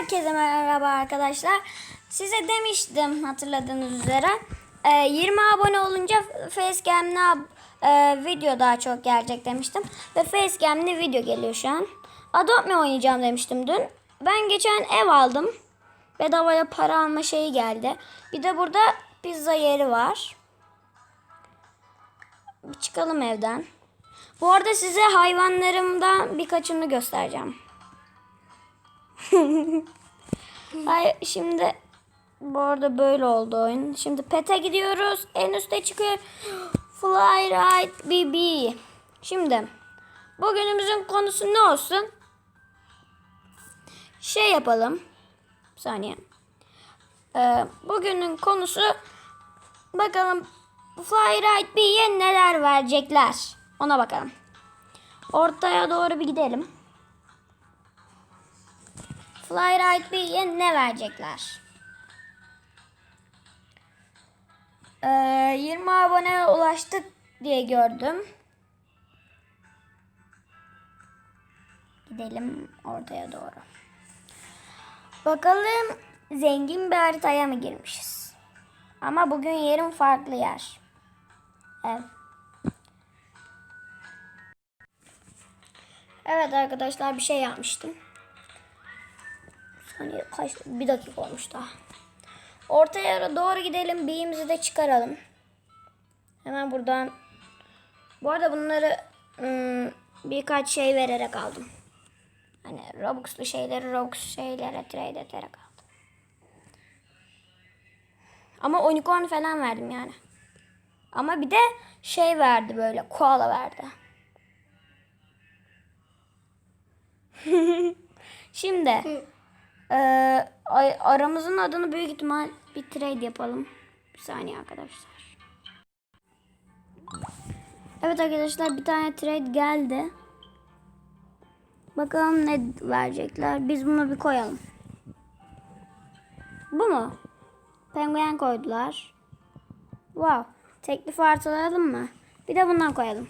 Herkese merhaba arkadaşlar. Size demiştim hatırladığınız üzere. e, 20 abone olunca Facecam'le e, video daha çok gelecek demiştim. Ve Facecam'le video geliyor şu an. Adopt Me oynayacağım demiştim dün. Ben geçen ev aldım. Bedavaya para alma şeyi geldi. Bir de burada pizza yeri var. Bir çıkalım evden. Bu arada size hayvanlarımdan birkaçını göstereceğim. Hayır şimdi bu arada böyle oldu oyun. Şimdi pete gidiyoruz. En üste çıkıyor. Fly right BB. Şimdi bugünümüzün konusu ne olsun? Şey yapalım. Bir saniye. Ee, bugünün konusu bakalım Fly right B'ye neler verecekler. Ona bakalım. Ortaya doğru bir gidelim. Fly Right B'ye ne verecekler? Ee, 20 abone ulaştık diye gördüm. Gidelim ortaya doğru. Bakalım zengin bir haritaya mı girmişiz? Ama bugün yerim farklı yer. Ev. Evet arkadaşlar bir şey yapmıştım. Saniye kaç bir dakika olmuş daha. Ortaya doğru gidelim. B'imizi de çıkaralım. Hemen buradan. Bu arada bunları ım, birkaç şey vererek aldım. Hani Robux'lu şeyleri Robux şeylere trade ederek aldım. Ama unicorn falan verdim yani. Ama bir de şey verdi böyle koala verdi. Şimdi ee, aramızın adını büyük ihtimal bir trade yapalım. Bir saniye arkadaşlar. Evet arkadaşlar bir tane trade geldi. Bakalım ne verecekler. Biz bunu bir koyalım. Bu mu? Penguen koydular. Wow. Teklifi artıralım mı? Bir de bundan koyalım.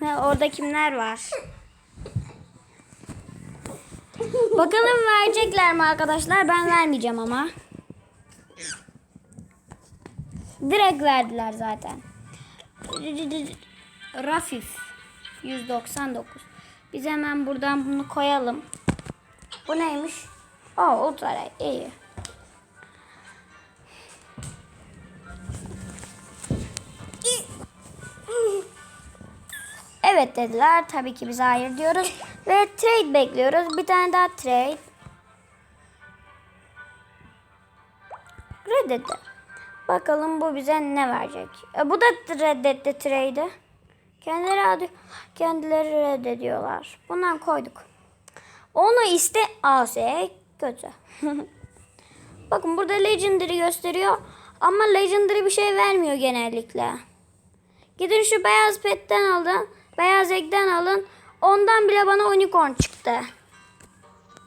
Ha, orada kimler var? Bakalım verecekler mi arkadaşlar? Ben vermeyeceğim ama. Direkt verdiler zaten. Rafif 199. Biz hemen buradan bunu koyalım. Bu neymiş? Oh, ultra iyi. Evet dediler. Tabii ki biz hayır diyoruz. Ve trade bekliyoruz. Bir tane daha trade. Reddetti. Bakalım bu bize ne verecek. E, bu da reddetti trade'i. Kendileri kendileri reddediyorlar. Bundan koyduk. Onu iste AS kötü. Bakın burada Legendary gösteriyor. Ama Legendary bir şey vermiyor genellikle. Gidin şu beyaz petten alın. Beyaz ekten alın. Ondan bile bana unicorn çıktı.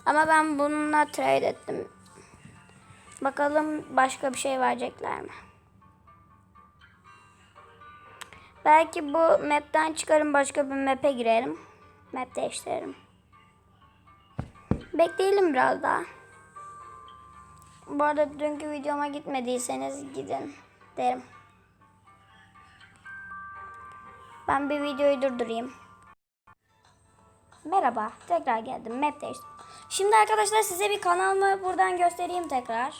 Ama ben bununla trade ettim. Bakalım başka bir şey verecekler mi? Belki bu map'ten çıkarım başka bir map'e girelim. Map değiştirelim. Bekleyelim biraz daha. Bu arada dünkü videoma gitmediyseniz gidin derim. Ben bir videoyu durdurayım. Merhaba, tekrar geldim. Map değiştim. Şimdi arkadaşlar size bir kanalımı buradan göstereyim tekrar.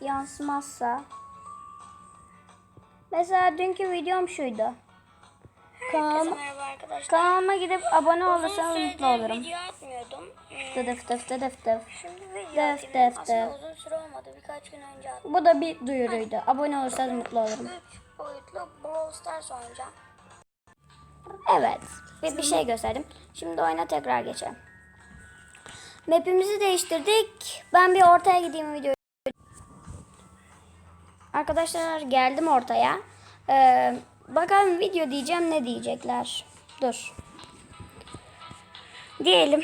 Yansımazsa. Mesela dünkü videom şuydu. Arkadaşlar. kanalıma gidip abone olursanız mutlu olurum. video atmıyordum. Hmm, Dıdıf dıf dıdıf dıf. Şimdi video atayım. def, Aslında uzun süre olmadı. Birkaç gün önce attım. Bu da bir duyuruydu. Abone olursanız mutlu olurum. 3 boyutlu Brawl Stars oynayacağım. Evet. Bir, bir şey gösterdim. Şimdi oyuna tekrar geçelim. Map'imizi değiştirdik. Ben bir ortaya gideyim video. Arkadaşlar geldim ortaya. Ee, bakalım video diyeceğim ne diyecekler. Dur. Diyelim.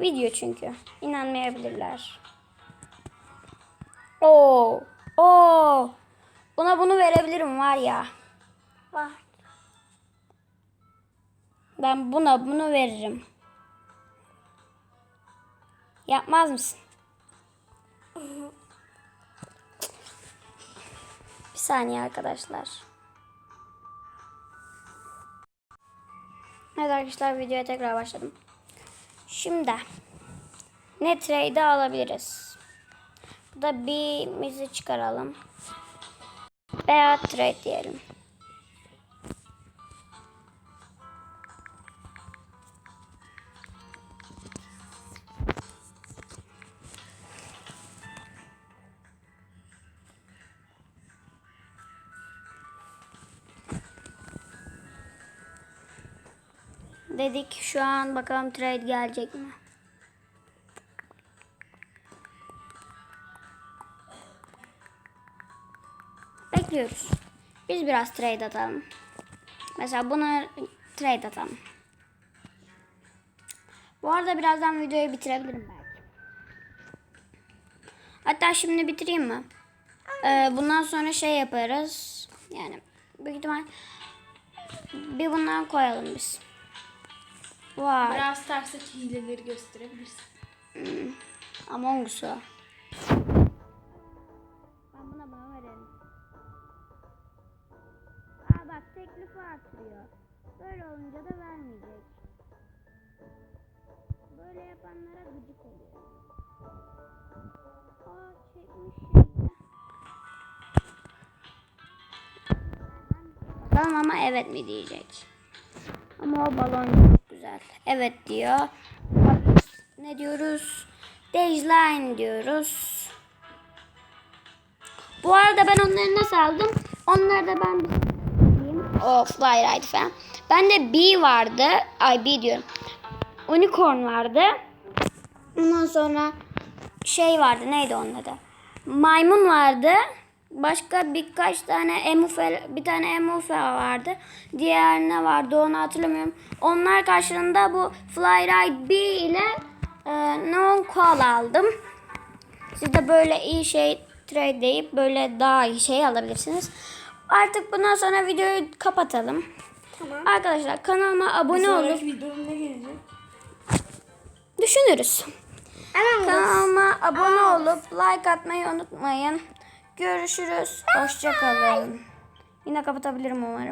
Video çünkü. İnanmayabilirler. Oo. Oo. Buna bunu verebilirim var ya. Var. Ben buna bunu veririm. Yapmaz mısın? Bir saniye arkadaşlar. Evet arkadaşlar videoya tekrar başladım. Şimdi ne trade alabiliriz? Burada B'mizi çıkaralım. Veya trade diyelim. Dedik şu an bakalım trade gelecek mi? Bekliyoruz. Biz biraz trade atalım. Mesela buna trade atalım. Bu arada birazdan videoyu bitirebilirim belki. Hatta şimdi bitireyim mi? Ee, bundan sonra şey yaparız. Yani büyük ihtimal bir bundan koyalım biz. Vay. Biraz Stars'taki hileleri gösterebilirsin. Among Us'u. Ben buna bana verelim. Aa bak teklifi artırıyor. Böyle olunca da vermeyecek. Böyle yapanlara gıcık oluyor. Aa çekmiş. Bakalım ama evet mi diyecek. Ama o balon güzel. Evet diyor. Ne diyoruz? Dejline diyoruz. Bu arada ben onları nasıl aldım? Onları da ben. O Fly Ride falan. Bende B vardı. Ay B diyorum. Unicorn vardı. Ondan sonra şey vardı. Neydi onun adı? Maymun vardı. Başka birkaç tane emufe, bir tane emufe vardı. Diğer ne vardı onu hatırlamıyorum. Onlar karşılığında bu Fly Ride B ile e, Non Koala aldım. Siz de böyle iyi şey trade deyip böyle daha iyi şey alabilirsiniz. Artık bundan sonra videoyu kapatalım. Tamam. Arkadaşlar kanalıma abone olup videonun ne gelecek? düşünürüz. Kanalıma abone olup like atmayı unutmayın. Görüşürüz. Hoşçakalın. Yine kapatabilirim umarım.